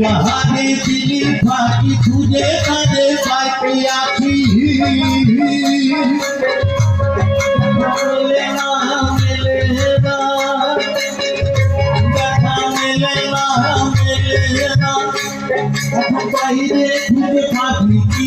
জাহানে দিলি ফাঁকি খুঁজে কাজে পাইতে আছি মেলে না মেলে না দেখা মেলে না মেলে না বাইরে খুঁজে পাবি কি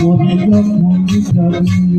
মনে রাখুন